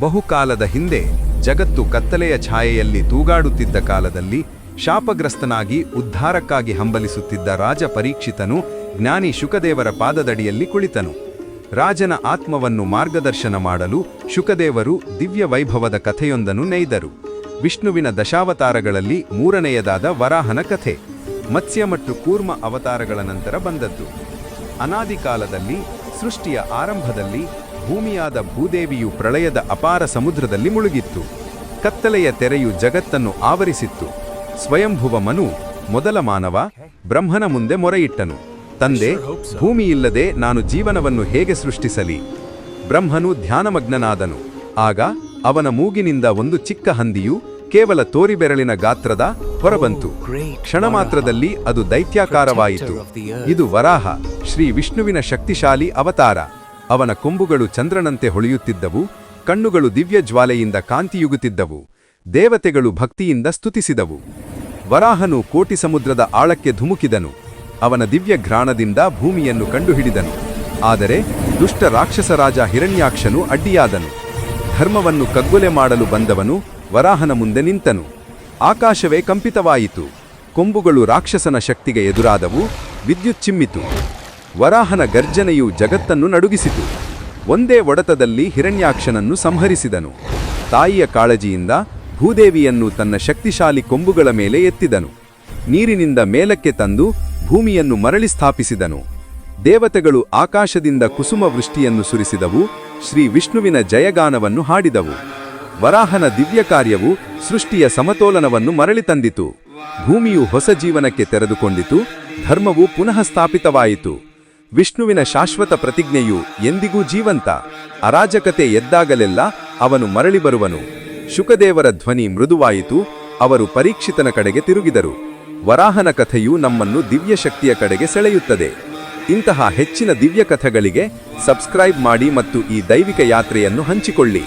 ಬಹುಕಾಲದ ಹಿಂದೆ ಜಗತ್ತು ಕತ್ತಲೆಯ ಛಾಯೆಯಲ್ಲಿ ತೂಗಾಡುತ್ತಿದ್ದ ಕಾಲದಲ್ಲಿ ಶಾಪಗ್ರಸ್ತನಾಗಿ ಉದ್ಧಾರಕ್ಕಾಗಿ ಹಂಬಲಿಸುತ್ತಿದ್ದ ರಾಜ ಪರೀಕ್ಷಿತನು ಜ್ಞಾನಿ ಶುಕದೇವರ ಪಾದದಡಿಯಲ್ಲಿ ಕುಳಿತನು. ರಾಜನ ಆತ್ಮವನ್ನು ಮಾರ್ಗದರ್ಶನ ಮಾಡಲು ಶುಕದೇವರು ದಿವ್ಯ ವೈಭವದ ಕಥೆಯೊಂದನ್ನು ನೇಯ್ದರು. ವಿಷ್ಣುವಿನ ದಶಾವತಾರಗಳಲ್ಲಿ ಮೂರನೆಯದಾದ ವರಾಹನ ಕಥೆ, ಮತ್ಸ್ಯ ಮತ್ತು ಕೂರ್ಮ ಅವತಾರಗಳ ನಂತರ ಬಂದದ್ದು. ಅನಾದಿ ಕಾಲದಲ್ಲಿ ಸೃಷ್ಟಿಯ ಆರಂಭದಲ್ಲಿ ಭೂಮಿಯಾದ ಭೂದೇವಿಯು ಪ್ರಳಯದ ಅಪಾರ ಸಮುದ್ರದಲ್ಲಿ ಮುಳುಗಿತ್ತು. ಕತ್ತಲೆಯ ತೆರೆಯು ಜಗತ್ತನ್ನು ಆವರಿಸಿತ್ತು. ಸ್ವಯಂಭುವ ಮನು ಮೊದಲ ಮಾನವ, ಬ್ರಹ್ಮನ ಮುಂದೆ ಮೊರೆಯಿಟ್ಟನು. ತಂದೆ, ಭೂಮಿಯಿಲ್ಲದೆ ನಾನು ಜೀವನವನ್ನು ಹೇಗೆ ಸೃಷ್ಟಿಸಲಿ? ಬ್ರಹ್ಮನು ಧ್ಯಾನಮಗ್ನನಾದನು. ಆಗ ಅವನ ಮೂಗಿನಿಂದ ಒಂದು ಚಿಕ್ಕ ಹಂದಿಯು ಕೇವಲ ತೋರಿಬೆರಳಿನ ಗಾತ್ರದ ಹೊರಬಂತು. ಕ್ಷಣ ಮಾತ್ರದಲ್ಲಿ ಅದು ದೈತ್ಯಾಕಾರವಾಯಿತು. ಇದು ವರಾಹ, ಶ್ರೀ ವಿಷ್ಣುವಿನ ಶಕ್ತಿಶಾಲಿ ಅವತಾರ. ಅವನ ಕೊಂಬುಗಳು ಚಂದ್ರನಂತೆ ಹೊಳೆಯುತ್ತಿದ್ದವು, ಕಣ್ಣುಗಳು ದಿವ್ಯ ಜ್ವಾಲೆಯಿಂದ ಕಾಂತಿಯುಗುತ್ತಿದ್ದವು, ದೇವತೆಗಳು ಭಕ್ತಿಯಿಂದ ಸ್ತುತಿಸಿದವು. ವರಾಹನು ಕೋಟಿ ಸಮುದ್ರದ ಆಳಕ್ಕೆ ಧುಮುಕಿದನು, ಅವನ ದಿವ್ಯ ಘ್ರಾಣದಿಂದ ಭೂಮಿಯನ್ನು ಕಂಡುಹಿಡಿದನು. ಆದರೆ ದುಷ್ಟ ರಾಕ್ಷಸರಾಜ ಹಿರಣ್ಯಾಕ್ಷನು ಅಡ್ಡಿಯಾದನು. ಧರ್ಮವನ್ನು ಕಗ್ಗೊಲೆ ಮಾಡಲು ಬಂದವನು ವರಾಹನ ಮುಂದೆ ನಿಂತನು. ಆಕಾಶವೇ ಕಂಪಿತವಾಯಿತು, ಕೊಂಬುಗಳು ರಾಕ್ಷಸನ ಶಕ್ತಿಗೆ ಎದುರಾದವು, ವಿದ್ಯುತ್ ಚಿಮ್ಮಿತು. ವರಾಹನ ಗರ್ಜನೆಯು ಜಗತ್ತನ್ನು ನಡುಗಿಸಿತು. ಒಂದೇ ಒಡತದಲ್ಲಿ ಹಿರಣ್ಯಾಕ್ಷನನ್ನು ಸಂಹರಿಸಿದನು. ತಾಯಿಯ ಕಾಳಜಿಯಿಂದ ಭೂದೇವಿಯನ್ನು ತನ್ನ ಶಕ್ತಿಶಾಲಿ ಕೊಂಬುಗಳ ಮೇಲೆ ಎತ್ತಿದನು. ನೀರಿನಿಂದ ಮೇಲಕ್ಕೆ ತಂದು ಭೂಮಿಯನ್ನು ಮರಳಿ ಸ್ಥಾಪಿಸಿದನು. ದೇವತೆಗಳು ಆಕಾಶದಿಂದ ಕುಸುಮ ವೃಷ್ಟಿಯನ್ನು ಸುರಿಸಿದವು, ಶ್ರೀ ವಿಷ್ಣುವಿನ ಜಯಗಾನವನ್ನು ಹಾಡಿದವು. ವರಾಹನ ದಿವ್ಯ ಕಾರ್ಯವು ಸೃಷ್ಟಿಯ ಸಮತೋಲನವನ್ನು ಮರಳಿ ತಂದಿತು. ಭೂಮಿಯು ಹೊಸ ಜೀವನಕ್ಕೆ ತೆರೆದುಕೊಂಡಿತು, ಧರ್ಮವು ಪುನಃ ಸ್ಥಾಪಿತವಾಯಿತು ವಿಷ್ಣುವಿನ ಶಾಶ್ವತ ಪ್ರತಿಜ್ಞೆಯು ಎಂದಿಗೂ ಜೀವಂತ. ಅರಾಜಕತೆ ಎದ್ದಾಗಲೆಲ್ಲ ಅವನು ಮರಳಿ ಬರುವನು. ಶುಕದೇವರ ಧ್ವನಿ ಮೃದುವಾಯಿತು, ಅವರು ಪರೀಕ್ಷಿತನ ಕಡೆಗೆ ತಿರುಗಿದರು. ವರಾಹನ ಕಥೆಯು ನಮ್ಮನ್ನು ದಿವ್ಯ ಶಕ್ತಿಯ ಕಡೆಗೆ ಸೆಳೆಯುತ್ತದೆ. ಇಂತಹ ಹೆಚ್ಚಿನ ದಿವ್ಯ ಕಥೆಗಳಿಗೆ ಸಬ್ಸ್ಕ್ರೈಬ್ ಮಾಡಿ ಮತ್ತು ಈ ದೈವಿಕ ಯಾತ್ರೆಯನ್ನು ಹಂಚಿಕೊಳ್ಳಿ.